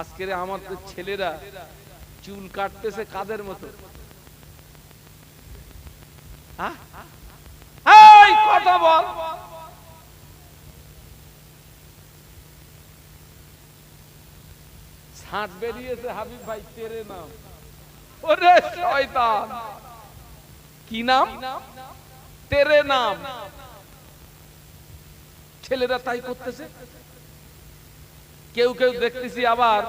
আজকের আমাদের ছেলেরা চুল কাটতেছে কাদের মতো? হ্যাঁ? কথা বল। ছাঁট বেরিয়েছে হাবিব ভাই, তেরে নাম। ওরে শয়তান। কি নাম? তেরে নাম। ছেলেরা তাই করতেছে? কেউ কেউ দেখতেছি আবার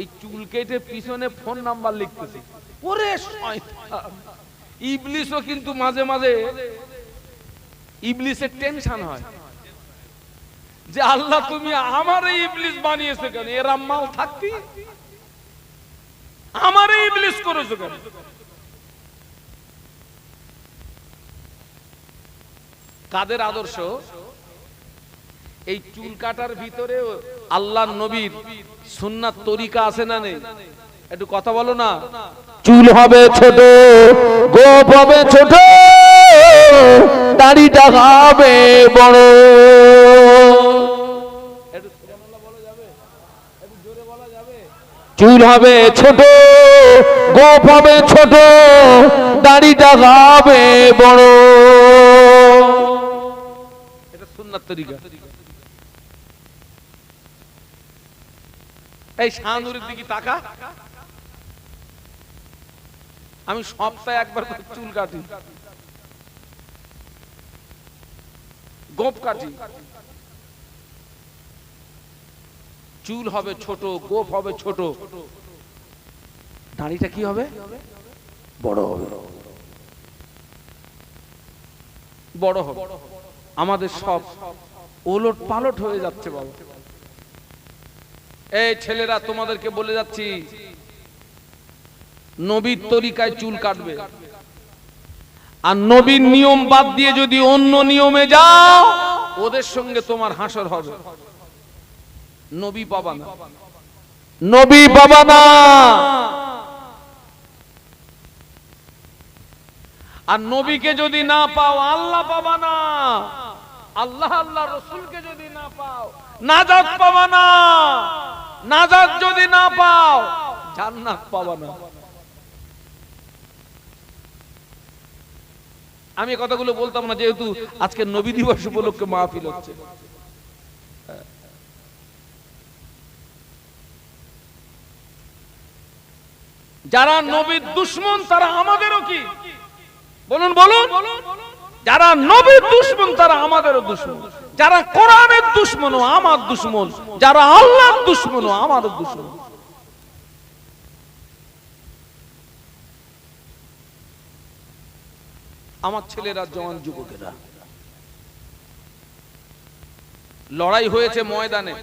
এই চুল কেটে পিছনে ফোন নাম্বার লিখতেছে। ওরে ইবলিসও কিন্তু মাঝে মাঝে ইবলিসের টেনশন হয়। যে আল্লাহ তুমি আমার এই ইবলিস বানিয়েছো কেন? এরা মাল থাকতি? আমার এই ইবলিস করেছ কেন? কাদের আদর্শ? এই চুল কাটার ভিতরে আল্লাহ নবীর সুন্নার তরিকা আছে না নেই? একটু কথা বলো না। চুল হবে ছোট গোপ হবে ছোট দাড়িটা হবে বড়। চুল হবে ছোট গোপ হবে ছোট দাড়িটা হবে বড়। এটা সুন্নাত তরিকা। এই শাহনুরের দিকে তাকা। আমি সপ্তাহে একবার চুল কাটি। গোপ কাটি। চুল হবে ছোট, গোপ হবে ছোট। দাড়িটা কি হবে? বড় হবে। বড় হবে। আমাদের সব ওলট পালট হয়ে যাচ্ছে বাবা এই ছেলেরা, তোমাদেরকে বলে যাচ্ছি, নবীর তরিকায় চুল কাটবে। আর নবীর নিয়ম বাদ দিয়ে যদি অন্য নিয়মে যাও, ওদের সঙ্গে তোমার হাসর হবে। নবী পাবা না। নবী বাবা না। আর নবীকে যদি না পাও, আল্লাহ পাবা না। আল্লাহ আল্লাহ রসুলকে যদি না পাও নাজাত পাবা না। নাজাত যদি না পাও, জান্নাত পাবা না। আমি কথাগুলো বলতাম না, যেহেতু আজকে নবী দিবস উপলক্ষে মাহফিল হচ্ছে। যারা নবীর দুশ্মন, তারা আমাদেরও কি? বলুন বলুন। যারা নবীর দুশ্মন, তারা আমাদেরও দুশ্মন। যারা কোরআনের দুশ্মন আমার দুশ্মন। যারা আল্লাহর দুশ্মন, ও আমাদের দুশ্মন। আমার ছেলেরা জওয়ান যুবকেরা, লড়াই হয়েছে ময়দানে।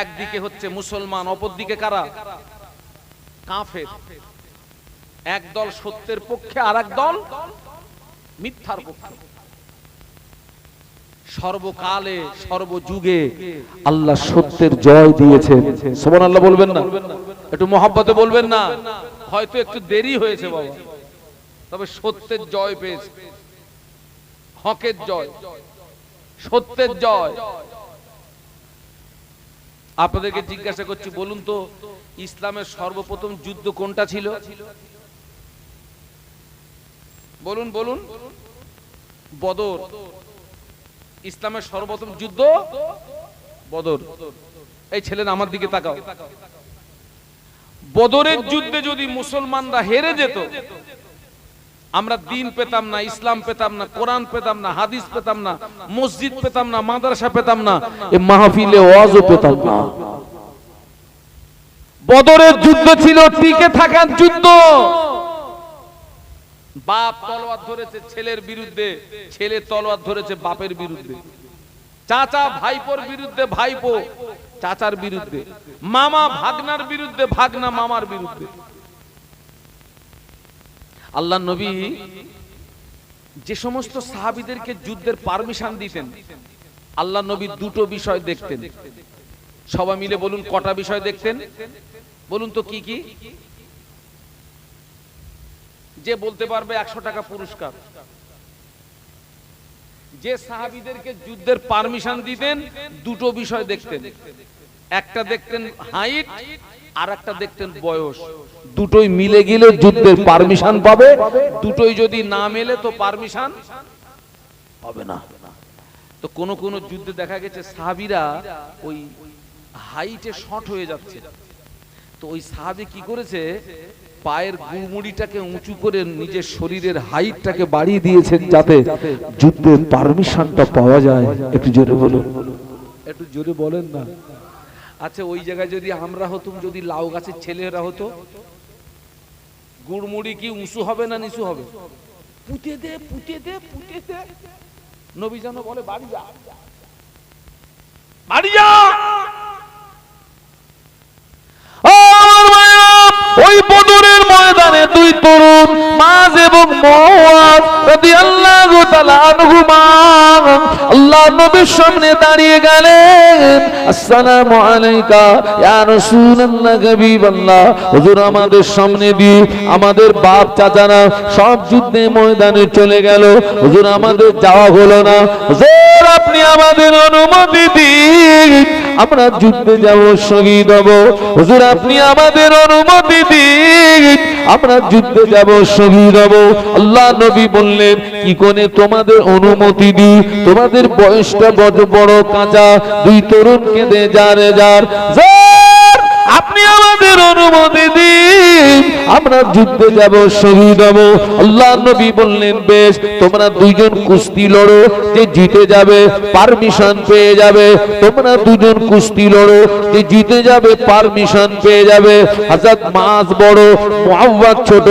একদিকে হচ্ছে মুসলমান, অপরদিকে কারা? কাফের। একদল সত্যের পক্ষে আর দল মিথ্যার পক্ষে। সর্বকালে, সর্বযুগে আল্লাহ সত্যের জয় দিয়েছেন। সোমান আল্লাহ বলবেন না? একটু মহাব্বতে বলবেন না? হয়তো একটু দেরি হয়েছে বাবা। তবে সত্যের জয় পেয়েছে। হকের জয়। সত্যের জয়। আপনাদেরকে জিজ্ঞাসা করছি, বলুন তো, ইসলামের সর্বপ্রথম যুদ্ধ কোনটা ছিল? বলুন বলুন। বদর। ইসলামের সর্বপ্রথম যুদ্ধ, বদর। এই ছেলেরা আমার দিকে তাকাও। বদরের যুদ্ধে যদি মুসলমানরা হেরে যেত, আমরা দিন পেতাম না, ইসলাম পেতাম না, কোরআন পেতাম না, হাদিস পেতাম না, মসজিদ পেতাম না, মাদ্রাসা পেতাম না, এ মাহফিলে ওয়াজও পেতাম না। বদরের যুদ্ধ ছিল টিকে থাকার যুদ্ধ। বাপ তলোয়ার ধরেছে ছেলের বিরুদ্ধে, ছেলে তলোয়ার ধরেছে বাপের বিরুদ্ধে। চাচা ভাইপোর বিরুদ্ধে ভাইপো, চাচার বিরুদ্ধে। মামা ভাগনার বিরুদ্ধে ভাগনা মামার বিরুদ্ধে। আল্লাহ নবী যে সমস্ত সাহাবিদেরকে যুদ্ধের পারমিশন দিতেন, আল্লাহ নবী দুটো বিষয় দেখতেন। সবাই মিলে বলুন কটা বিষয় দেখতেন? বলুন তো কি কি? যে বলতে পারবে একশো টাকা পুরস্কার। যে সাহাবিদেরকে যুদ্ধের পারমিশন দিতেন, দুটো বিষয় দেখতেন। একটা দেখতেন হাইট আর একটা দেখতেন বয়স। দুটোই মিলে গেলে যুদ্ধের পারমিশন পাবে। দুটোই যদি না মেলে তো পারমিশন হবে না। তো কোন কোন যুদ্ধে দেখা গেছে সাহাবিরা ওই হাইটে শর্ট হয়ে যাচ্ছে। তো ওই সাহাবি কি করেছে? পায়ের গুড়মুড়িটাকে উঁচু করে নিজের শরীরের হাইটটাকে বাড়িয়ে দিয়েছেন যাতে যুদ্ধের পারমিশনটা পাওয়া যায়। একটু জোরে বলুন। একটু জোরে বলেন না। আচ্ছা ওই জায়গায় যদি আমরা হতুম, যদি লাউ গাছের ছেলেরা হতো? গুড়মুড়ি কি উঁচু হবে না নিচু হবে? পুঁতে দে পুঁতে দে পুঁতে দে। নবী যেন বলে, বাড়ি যা। বাড়ি যা। ময়দানে দুই আমাদের সামনে দিয়ে আমাদের বাপ, চাচারা সব যুদ্ধে ময়দানে চলে গেল। হুজুর, আমাদের যাওয়া হলো না। হুজুর, আপনি আমাদের অনুমতি দিন। আমরা যুদ্ধে যাব, শহীদ হব। হুজুর, আপনি আমাদের অনুমতি দিন। আমরা যুদ্ধে যাব শহীদ হব। আল্লাহ নবী বললেন, কি তোমাদের অনুমতি তোমাদের বয়সটা বড় কাঁচা। দুই যার। যার, আপনি আমাদের অনুমতি দিন। আমরা যুদ্ধে যাব, শহীদ হব। আল্লাহ নবী বললেন, বেশ, তোমরা দুইজন কুস্তি লড়ো, যে জিতে যাবে, পারমিশন পেয়ে যাবে। তোমরা দুজন কুস্তি লড়ো, যে জিতে যাবে, পারমিশন পেয়ে যাবে। হাজার মাছ বড়, মুআওয়াজ ছোট,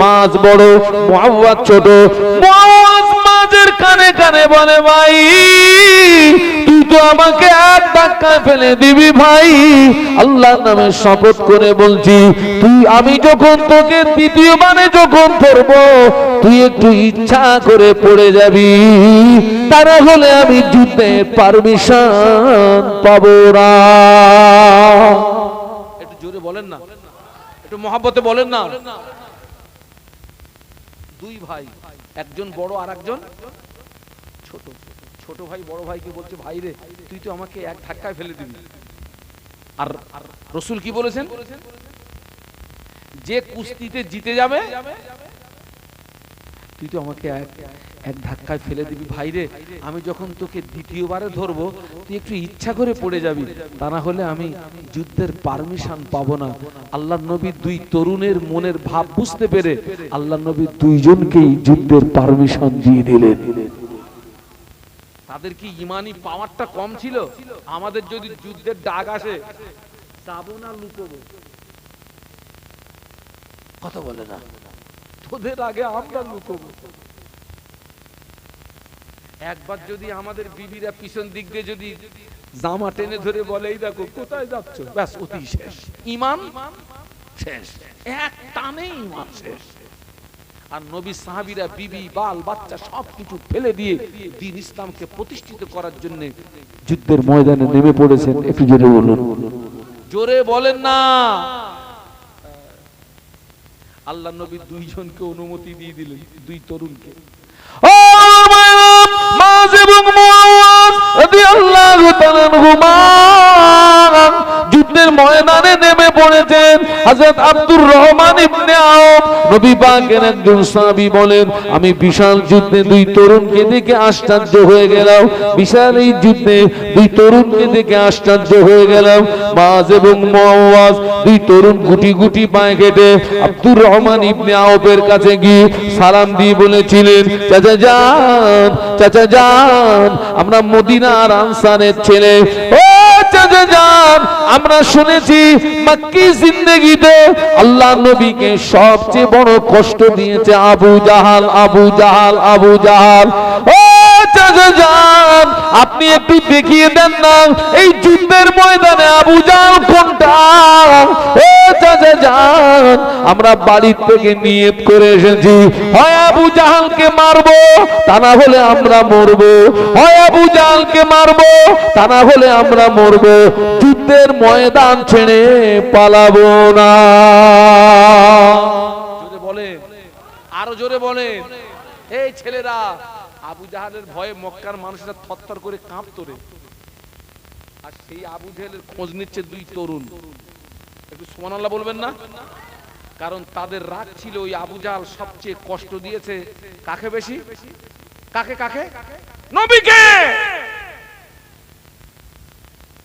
মাছ বড়, মুআওয়াজ ছোট। মুআওয়াজ মাঝের কানে কানে বলে, ভাই তুই তো আমাকে এক ধাক্কায় ফেলে দিবি ভাই। আল্লাহ নামে শপথ করে বলছি, তুই আমি যখন তোকে দ্বিতীয়বারে যখন ধরব, তুই একটু ইচ্ছা করে পড়ে যাবি। তারা হলে আমি যুদ্ধের পারমিশন পাবো না। একটু জোরে বলেন না। একটু মহাব্বতে বলেন না। দুই ভাই, একজন বড় আর একজন ছোট। ছোট ভাই, বড় ভাইকে বলছে, ভাই রে, তুই তো আমাকে এক ধাক্কায় ফেলে দিবি আর রসুল কি বলেছেন? যে কুস্তিতে জিতে যাবে, তুই তো আমাকে এক এক ধাক্কায় ফেলে দিবি। ভাই রে, আমি যখন তোকে দ্বিতীয়বারে ধরবো, তুই একটু ইচ্ছা করে পড়ে যাবি। তা না হলে আমি যুদ্ধের পারমিশন পাবো না। আল্লাহ নবী দুই তরুণের মনের ভাব বুঝতে পেরে আল্লাহ নবী দুইজনকেই যুদ্ধের পারমিশন দিয়ে দিলেন। তাদের কি ইমানি পাওয়ারটা কম ছিল? আমাদের যদি যুদ্ধের ডাক আসে যাব না লুকোবো। কথা বলে না। তোদের আগে আমরা লুকোবো। একবার যদি আমাদের বিবিরা পিছন দিক দিয়ে যদি জামা টেনে ধরে বলে এই দেখো কোথায় যাচ্ছ? ব্যাস অতি শেষ। ইমান? শেষ। এক টানে ইমান শেষ। আর নবী সাহাবিরা, বিবি, বাল, বাচ্চা সবকিছু ফেলে দিয়ে দিন ইসলামকে প্রতিষ্ঠিত করার জন্য যুদ্ধের ময়দানে নেমে পড়েছেন একটু জোরে বলুন। জোরে বলেন না। আল্লাহ নবী দুইজনকে অনুমতি দিয়ে দিলেন, দুই তরুণকে। ও মাঝ এবং মুআওয়াজ রাদিয়াল্লাহু তাআলা যুদ্ধের ময়দানে নেমে পড়েছেন হযরত আব্দুর রহমান ইবনে আওফ। নবী পাকের একজন সাহাবী বলেন, আমি বিশাল যুদ্ধে দুই তরুণকে দেখে আশ্চর্য হয়ে গেলাম। বিশাল এই যুদ্ধে দুই তরুণকে দেখে আশ্চর্য হয়ে গেলাম। মাঝ এবং মুআওয়াজ দুই তরুণ গুটি গুটি পায়ে কেটে আব্দুর রহমান ইবনে আওফের কাছে গিয়ে সালাম দিয়ে বলেছিলেন, চাচা যান চাচা যান, আমরা মদিনার আনসারের ছেলে। ও চাচা যান। আমরা শুনেছি মাক্কি জিন্দেগিতে আল্লাহ নবীকে সবচেয়ে বড় কষ্ট দিয়েছে আবু জাহাল আবু জাহাল আবু জাহাল। ও আপনি একটু দেখিয়ে দেন না, এই যুদ্ধের ময়দানে আবু জাহাল কোনটা? যান। আমরা বাড়ির থেকে নিয়ত করে এসেছি, হয় আবু জাহালকে মারবো, তা না হলে আমরা মরবো। হয় আবু জাহালকে মারবো, তা না হলে আমরা মরবো। যুদ্ধের ময়দান ছেড়ে পালাবো না। বলেন, আরও জোরে বলে এই ছেলেরা আবু জাহালের ভয়ে মক্কার মানুষরা থরথর করে কাঁপতো রে। আর সেই আবু জেহেলের খোঁজ নিচ্ছে দুই তরুণ। একটু সুবহানাল্লাহ বলবেন না? কারণ তাদের রাগ ছিল ওই আবু জাহাল সবচেয়ে কষ্ট দিয়েছে। কাকে বেশি? কাকে কাকে? নবীকে!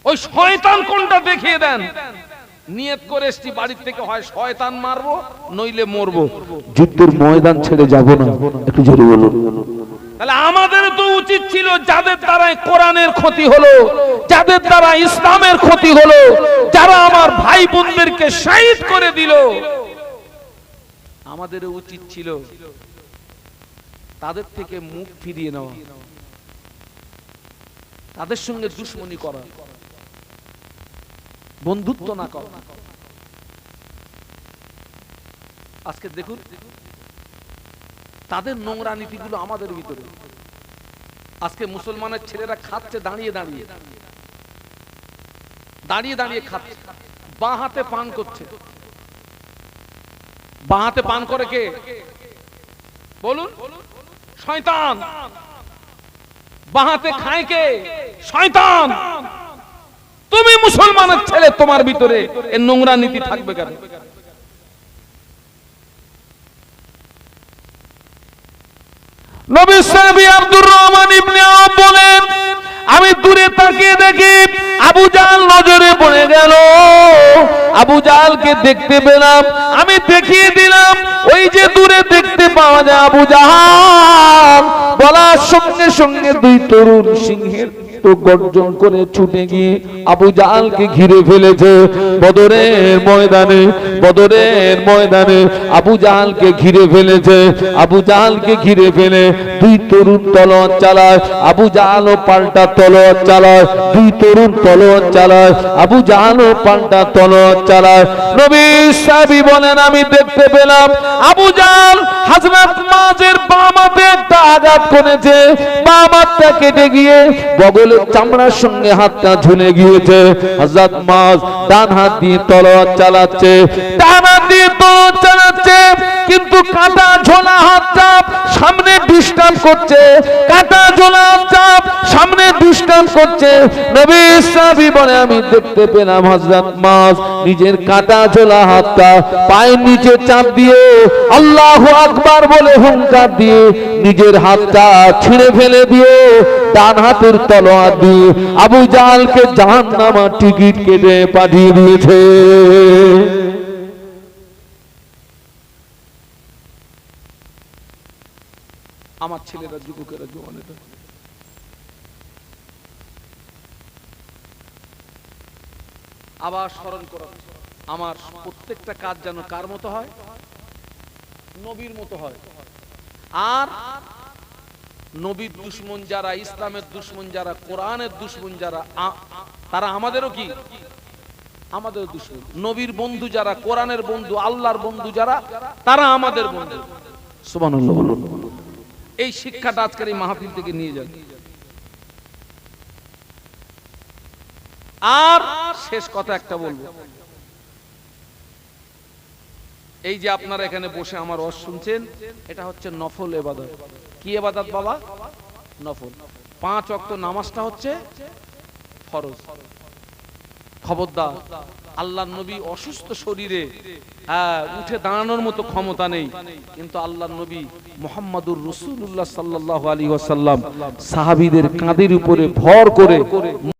ওই শয়তান কোনটা দেখিয়ে দেন? নিয়ত করে এসছি, বাড়ির থেকে হয় শয়তান মারবো, নইলে মরবো। যুদ্ধের ময়দান ছেড়ে যাব না। একটু জোরে বলুন। তাহলে আমাদের তো উচিত ছিল যাদের দ্বারা কোরআনের ক্ষতি হলো, যাদের দ্বারা ইসলামের ক্ষতি হলো, যারা আমার ভাই বোনদেরকে শহীদ করে দিল। আমাদের উচিত ছিল তাদের থেকে মুখ ফিরিয়ে নেওয়া, তাদের সঙ্গে দুশ্মনী করা, বন্ধুত্ব না করা। আজকে দেখুন তাদের নোংরা নীতিগুলো আমাদের ভিতরে। আজকে মুসলমানের ছেলেরা খাচ্ছে, দাঁড়িয়ে দাঁড়িয়ে। দাঁড়িয়ে দাঁড়িয়ে খাচ্ছে। বাঁ হাতে পান করছে। বাঁ হাতে পান করে কে? বলুন। শয়তান। বাঁ হাতে খায় কে? শয়তান। তুমি মুসলমানের ছেলে, তোমার ভিতরে এর নোংরা নীতি থাকবে কেন? রহমান বলেন, আমি দূরে তাকিয়ে দেখি আবু জাল নজরে পড়ে গেল। আবু জাহালকে দেখতে পেলাম, আমি দেখিয়ে দিলাম, ওই যে দূরে দেখতে পাওয়া যায় আবু জাহাল। বলার সঙ্গে সঙ্গে দুই তরুণ সিংহের তো গর্জন করে ছুটে গিয়ে আবু জাহালকে ঘিরে ফেলেছে। বদরের ময়দানে বদরের ময়দানে আবু জাহালকে ঘিরে ফেলেছে। আবু জাহালকে ঘিরে ফেলে দুই তরুণ তলোয়ার চালায়। আবু জাহালও পাল্টা তলোয়ার চালায়। দুই তরুণ তলোয়ার চালায়। আবু জাহালও পাল্টা তলোয়ার চালায়। নবী সাহাবী বলেন, আমি দেখতে পেলাম আবু জাহাল হযরত মাঝের বামাতে একটা আঘাত করেছে। বামাতটা কেটে গিয়ে বগলের চামড়ার সঙ্গে হাতটা ঝুলে গিয়েছে হযরত মাঝ ডান হাত দিয়ে তলোয়ার চালাচ্ছে, ডান হাত দিয়ে তলোয়ার চালাচ্ছে, কিন্তু কাটা ঝোলা হাত চাপ সামনে ডিস্টার্ব করছে, কাটা ঝোলা চাপ সামনে ডিস্টার্ব করছে। নবী সাহাবী বলে, আমি দেখতে পেলাম হযরত মাস নিজের কাটা ঝোলা হাতটা পায়ের নিচে চাপ দিয়ে আল্লাহু আকবার বলে হুঙ্কার দিয়ে নিজের হাতটা ছিঁড়ে ফেলে দিয়ে ডান হাতের তলোয়ার দিয়ে আবু জাহালকে জাহান্নামার টিকিট কেটে পাঠিয়ে দিয়েছে। আমার ছেলেরা যুবকেরা জোয়ানেরা। আবার স্মরণ করো, আমার প্রত্যেকটা কাজ যেন কার মতো হয়? নবীর মতো হয়। আর নবীর দুশ্মন যারা, ইসলামের দুশ্মন যারা, কোরআনের দুশ্মন যারা তারা আমাদেরও কি? আমাদের দুশ্মন। নবীর বন্ধু যারা, কোরআনের বন্ধু, আল্লাহর বন্ধু যারা, তারা আমাদের বন্ধু। বলুন। এই শিক্ষাটা আজকের এই মাহফিল থেকে নিয়ে যান। আর শেষ কথা একটা বলব। এই যে আপনারা এখানে বসে আমার রস শুনছেন, এটা হচ্ছে নফল এবাদত। কি এবাদত বাবা? নফল। পাঁচ অক্ত নামাজটা হচ্ছে ফরজ। খবরদার আল্লাহ নবী অসুস্থ শরীরে হ্যাঁ, উঠে দাঁড়ানোর মতো ক্ষমতা নেই। কিন্তু আল্লাহ নবী মোহাম্মদুর রসুল্লাহ সাল্লাহ আলী ওসাল্লাম সাহাবিদের কাঁধের উপরে ভর করে